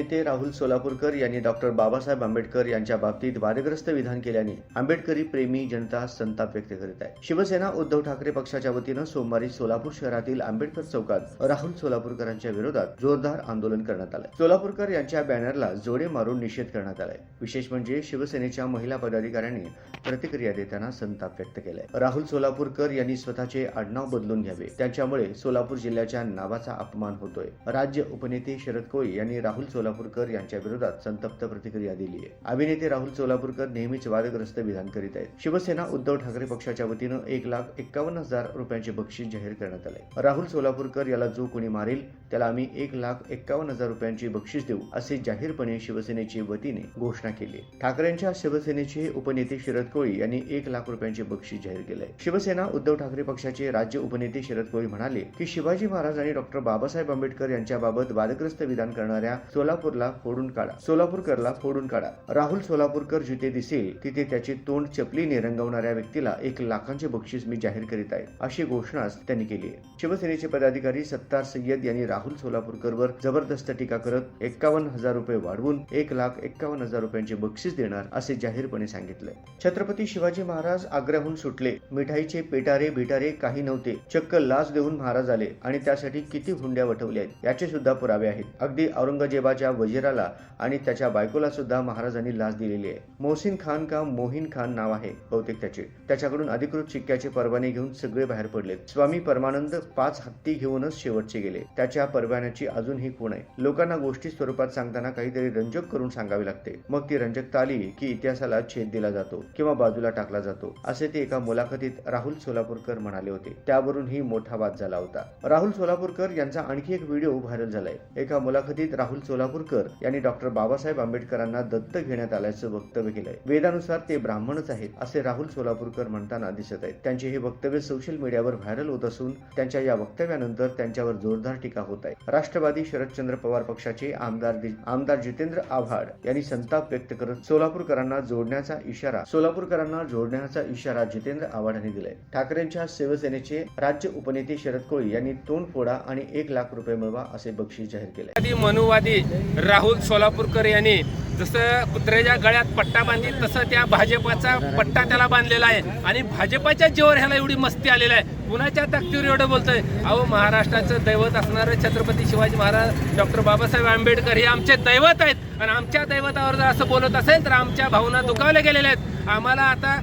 नेते राहुल सोलापूरकर यांनी डॉक्टर बाबासाहेब आंबेडकर यांच्या बाबतीत वादग्रस्त विधान केल्याने आंबेडकरी प्रेमी जनता संताप व्यक्त करीत आहे. शिवसेना उद्धव ठाकरे पक्षाच्या वतीनं सोमवारी सोलापूर शहरातील आंबेडकर चौकात राहुल सोलापूरकरांच्या विरोधात जोरदार आंदोलन करण्यात आलं सोलापूरकर यांच्या बॅनरला जोडे मारून निषेध करण्यात आलाय. विशेष म्हणजे शिवसेनेच्या महिला पदाधिकाऱ्यांनी प्रतिक्रिया देताना संताप व्यक्त केलाय. राहुल सोलापूरकर यांनी स्वतःचे आडनाव बदलून घ्यावे. त्यांच्यामुळे सोलापूर जिल्ह्याच्या नावाचा अपमान होतोय. राज्य उपनेते शरद कोळी यांनी राहुल चोलापूरकर यांच्या विरोधात संतप्त प्रतिक्रिया दिली आहे. अभिनेते राहुल चोलापूरकर नेहमीच वादग्रस्त विधान करीत आहेत. शिवसेना उद्धव ठाकरे पक्षाच्या वतीनं एक लाख एक्कावन्न हजार रुपयांचे बक्षीस जाहीर करण्यात आले राहुल चोलापूरकर याला जो कोणी मारेल त्याला आम्ही एक लाख एक्कावन्न हजार रुपयांची बक्षीस देऊ असे जाहीरपणे शिवसेनेची वतीने घोषणा केली ठाकरेंच्या शिवसेनेचे उपनेते शरद कोळी यांनी एक लाख रुपयांचे बक्षीस जाहीर केले शिवसेना उद्धव ठाकरे पक्षाचे राज्य उपनेते शरद कोळी म्हणाले की शिवाजी महाराज आणि डॉक्टर बाबासाहेब आंबेडकर यांच्याबाबत वादग्रस्त विधान करणाऱ्या सोलापूर सोलापूरला फोडून काढा. सोलापूरकरला फोडून काढा. राहुल सोलापूरकर जिथे दिसेल तिथे त्याचे तोंड चपलीने रंगवणाऱ्या व्यक्तीला एक लाखांचे बक्षीस मी जाहीर करीत आहे अशी घोषणाच त्यांनी केली आहे. शिवसेनेचे पदाधिकारी सत्तार सय्यद यांनी राहुल सोलापूरकरवर जबरदस्त टीका करत एक्कावन्न हजार रुपये वाढवून एक लाख एक्कावन्न हजार रुपयांचे बक्षीस देणार असे जाहीरपणे सांगितले. छत्रपती शिवाजी महाराज आग्र्याहून सुटले. मिठाईचे पेटारे बिटारे काही नव्हते. चक्क लाच देऊन महाराज आले आणि त्यासाठी किती हुंड्या वठवल्या आहेत याचे सुद्धा पुरावे आहेत. अगदी औरंगजेबाच्या वजीराला आणि त्याच्या बायकोला सुद्धा महाराजांनी लाच दिलेली आहे. मोहसिन खान का मोहिन खान नाव आहे बहुतेक त्याचे. त्याच्याकडून अधिकृत शिक्क्याचे परवाने घेऊन सगळे बाहेर पडले. स्वामी परमानंद पाच हत्ती घेऊनच शेवटचे गेले. त्याच्या परवान्याची अजूनही खूण आहे? लोकांना गोष्टी स्वरूपात सांगताना काहीतरी रंजक करून सांगावे लागते. मग ती रंजकता आली की इतिहासाला छेद दिला जातो किंवा बाजूला टाकला जातो असे ते एका मुलाखतीत राहुल सोलापूरकर म्हणाले होते. त्यावरूनही मोठा वाद झाला होता. राहुल सोलापूरकर यांचा आणखी एक व्हिडिओ व्हायरल झालाय. एका मुलाखतीत राहुल सोलापूरकर यांनी डॉक्टर बाबासाहेब आंबेडकरांना दत्त घेण्यात आल्याचं वक्तव्य केलंय. वेदानुसार ते ब्राह्मणच आहेत असे राहुल सोलापूरकर म्हणताना दिसत आहेत. त्यांचे हे वक्तव्य सोशल मीडियावर व्हायरल होत असून त्यांच्या या वक्तव्यानंतर त्यांच्यावर जोरदार टीका होत आहे. राष्ट्रवादी शरदचंद्र पवार पक्षाचे आमदार आमदार जितेंद्र आव्हाड यांनी संताप व्यक्त करत सोलापूरकरांना जोडण्याचा इशारा सोलापूरकरांना जोडण्याचा इशारा जितेंद्र आव्हाड यांनी दिलाय. ठाकरेंच्या शिवसेनेचे राज्य उपनेते शरद कोळी यांनी तोंड फोडा आणि एक लाख रुपये मिळवा असे बक्षीस जाहीर केले मनुवादी राहुल सोलापूरकर यांनी जसं कुत्र्याच्या गळ्यात पट्टा बांधली तसं त्या भाजपाचा पट्टा त्याला बांधलेला आहे. आणि भाजपाच्या जीवर ह्याला एवढी मस्ती आलेला आहे. कुणाच्या ताकदीवर एवढं बोलतोय? अहो महाराष्ट्राचं दैवत असणारं छत्रपती शिवाजी महाराज डॉक्टर बाबासाहेब आंबेडकर हे आमचे दैवत आहेत. आणि आमच्या दैवतावर जर असं बोलत असेल तर आमच्या भावना दुखावल्या गेलेल्या आहेत. आम्हाला आता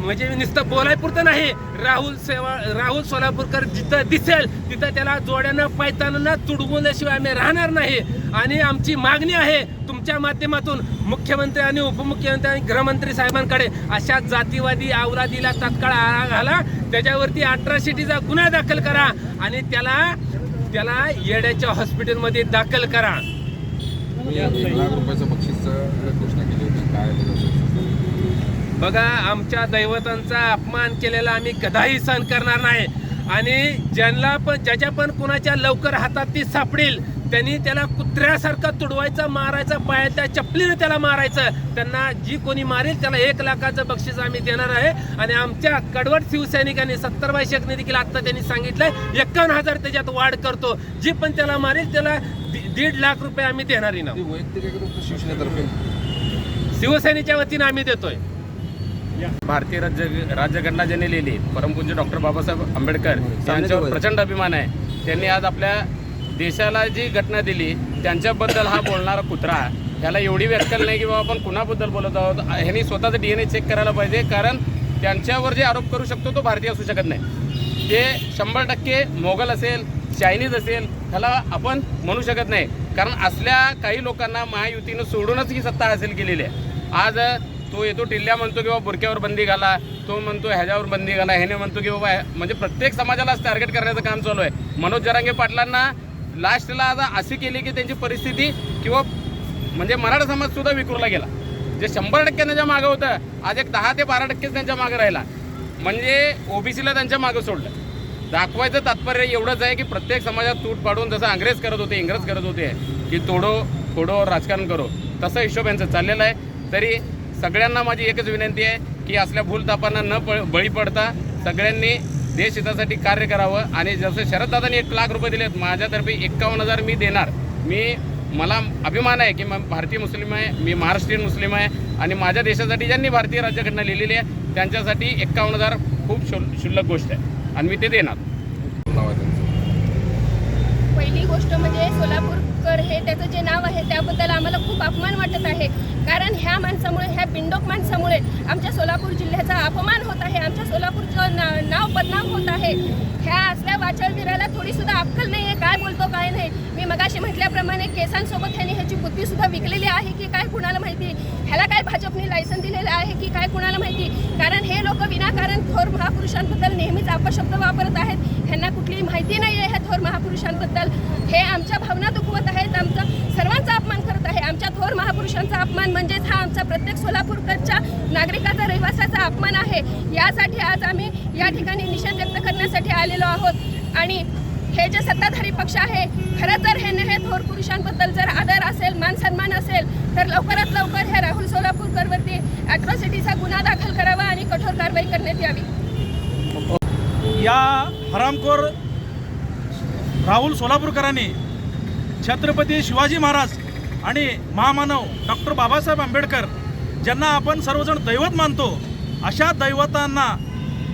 म्हणजे नुसतं बोलायपुरतं नाही. राहुल सेवा राहुल सोलापूरकर जिथं दिसेल तिथं त्याला जोड्यानं पायताना तुडवल्याशिवाय आम्ही राहणार नाही. आणि आमची मागणी आहे तुमच्या माध्यमातून मुख्यमंत्री आणि उपमुख्यमंत्री आणि गृहमंत्री साहेबांकडे अशा जातीवादी आवलादीला तत्काळ आळा घाला. त्याच्यावरती अट्रॉसिटीचा गुन्हा दाखल करा आणि त्याला त्याला येड्याच्या हॉस्पिटलमध्ये दाखल करा. लाख रुपयाचं बक्षीस घोषणा केली होती. काय बघा आमच्या दैवतांचा अपमान केलेला आम्ही कदाही सहन करणार नाही. आणि ज्यांना पण ज्याच्या पण कुणाच्या लवकर हातात ती सापडेल त्यांनी त्याला कुत्र्यासारखं तुडवायचं मारायचं पायाच्या चपलीने त्याला मारायचं. त्यांना जी कोणी मारेल त्याला एक लाखाचं बक्षीस आम्ही देणार आहे. आणि आमच्या कडवट शिवसैनिकांनी सत्तरबाई शेखने देखील आता त्यांनी सांगितलंय एक्कावन्न हजार त्याच्यात वाढ करतो. जी पण त्याला मारेल त्याला दीड लाख रुपये आम्ही देणारी ना आहे तुमचं शिवसेनेतर्फे. शिवसेनेच्या वतीने आम्ही देतोय. भारतीय राज्य राज्यघटना ज्यांनी लिहिली परमपूज्य डॉक्टर बाबासाहेब आंबेडकर यांच्यावर प्रचंड अभिमान आहे. त्यांनी आज आपल्या देशाला जी घटना दिली त्यांच्याबद्दल हा बोलणारा कुत्रा ह्याला एवढी व्याख्याल नाही की बाबा आपण कुणाबद्दल बोलत आहोत? ह्यांनी स्वतःचं डी एन ए चेक करायला पाहिजे कारण त्यांच्यावर जे आरोप करू शकतो तो भारतीय असू शकत नाही. ते शंभर टक्के मोगल असेल चायनीज असेल ह्याला आपण म्हणू शकत नाही. कारण असल्या काही लोकांना महायुतीनं सोडूनच ही सत्ता हासिल केलेली आहे. आज तो येतो टिल्ल्या म्हणतो की बाबा बुरक्यावर बंदी घाला तो म्हणतो ह्याच्यावर बंदी घाला ह्याने म्हणतो की बाबा म्हणजे प्रत्येक समाजाला टार्गेट करण्याचं काम चालू आहे. मनोज जरांगे पाटलांना लास्टला आता अशी केली की त्यांची परिस्थिती किंवा म्हणजे मराठा समाज सुद्धा गेला. जे शंभर टक्के त्यांच्या मागं होतं आज एक दहा ते बारा टक्केच त्यांच्या मागं राहिला. म्हणजे ओबीसीला त्यांच्या मागं सोडलं. दाखवायचं तात्पर्य एवढंच आहे की प्रत्येक समाजात तूट पाडून जसं अंग्रेज करत होते इंग्रज करत होते की तोडो फोडो राजकारण करो. तसं हिशोब यांचं चाललेलं आहे. तरी सगळ्यांना माझी एकच विनंती आहे की असल्या भूलतापांना न प बळी पडता सगळ्यांनी देश हितासाठी कार्य करावं. आणि जसं शरददादांनी एक लाख रुपये दिलेत माझ्यातर्फे एक्कावन्न हजार मी देणार. मी मला अभिमान आहे की मी भारतीय मुस्लिम आहे मी महाराष्ट्रीयन मुस्लिम आहे आणि माझ्या देशासाठी ज्यांनी भारतीय राज्यघटना लिहिलेली आहे त्यांच्यासाठी एक्कावन्न हजार खूप शुल गोष्ट आहे. आणि मी ते देणार नाव आहे त्यांचं पहिली गोष्ट म्हणजे आहे त्याचं जे नाव आहे त्याबद्दल आम्हाला खूप अपमान वाटत आहे. कारण ह्या माणसामुळे ह्या बिंडोक माणसामुळे आमच्या सोलापूर जिल्ह्याचा अपमान होत आहे आमच्या सोलापूरचं ना नाव बदनाम होत आहे. ह्या असल्या वाचळवीराला थोडीसुद्धा अक्कल नाही आहे काय बोलतो काय नाही. मी मगाशी म्हटल्याप्रमाणे केसांसोबत ह्यानी ह्याची बुद्धीसुद्धा विकलेली आहे की काय कुणाला माहिती? ह्याला काय भाजपने लायसन दिलेलं आहे की काय कुणाला माहिती? कारण हे लोक विनाकारण थोर महापुरुषांबद्दल नेहमीच अपशब्द वापरत आहेत. ह्यांना कुठलीही माहिती नाही आहे ह्या थोर महापुरुषांबद्दल. हे आमच्या भावना दुखवत आहे आमचा सर्वांचा अपमान करत आहे आमच्या पुरुषांचा अपमान म्हणजेच हा आमचा प्रत्येक सोलापूरकरच्या नागरिकाचा रहिवासाचा अपमान आहे. यासाठी आज आम्ही या ठिकाणी निषेध व्यक्त करण्यासाठी आलेलो आहोत. आणि हे जे सत्ताधारी पक्ष आहे खरं तर हे हे थोर पुरुषांबद्दल जर आदर असेल मान सन्मान असेल तर लवकरात लवकर हे राहुल सोलापूरकरवरती अॅट्रॉसिटीचा गुन्हा दाखल करावा आणि कठोर कारवाई करण्यात यावी. या हरामखोर राहुल सोलापूरकरांनी छत्रपती शिवाजी महाराज आणि महामानव डॉक्टर बाबासाहेब आंबेडकर ज्यांना आपण सर्वजण दैवत मानतो अशा दैवतांना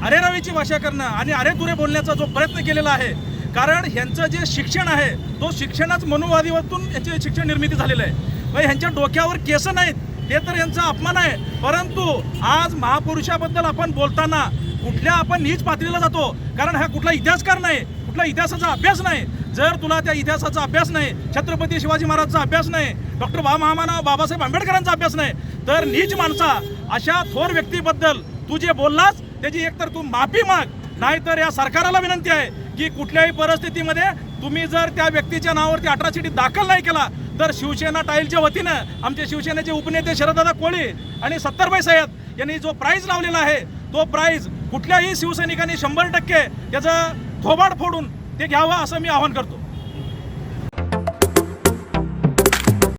अरेरावीची भाषा करणं आणि अरेतुरे बोलण्याचा जो प्रयत्न केलेला आहे कारण ह्यांचं जे शिक्षण आहे तो शिक्षणाच मनुवादीवरतून याची शिक्षण निर्मिती झालेलं आहे. मग ह्यांच्या डोक्यावर केस नाहीत हे तर यांचा अपमान आहे. परंतु आज महापुरुषाबद्दल आपण बोलताना कुठल्या आपण नीच पातळीला जातो कारण हा कुठला इतिहासकार नाही कुठला इतिहासाचा अभ्यास नाही जर तुला त्या इतिहासाचा अभ्यास नाही छत्रपती शिवाजी महाराजचा अभ्यास नाही डॉक्टर बा महामाना बाबासाहेब आंबेडकरांचा अभ्यास नाही तर नीच माणसा अशा थोर व्यक्तीबद्दल तू जे बोललास त्याची एकतर तू माफी माग नाहीतर या सरकाराला विनंती आहे की कुठल्याही परिस्थितीमध्ये तुम्ही जर त्या व्यक्तीच्या नावावरती अठरासिटी दाखल नाही केला तर शिवसेना टाईलच्या वतीनं आमचे शिवसेनेचे उपनेते शरददादा कोळी आणि सत्तरबाई सय्यद यांनी जो प्राईज लावलेला आहे तो प्राईज कुठल्याही शिवसैनिकांनी शंभर टक्के त्याचं थोबाड फोडून ते घ्यावं असं मी आवाहन करतो.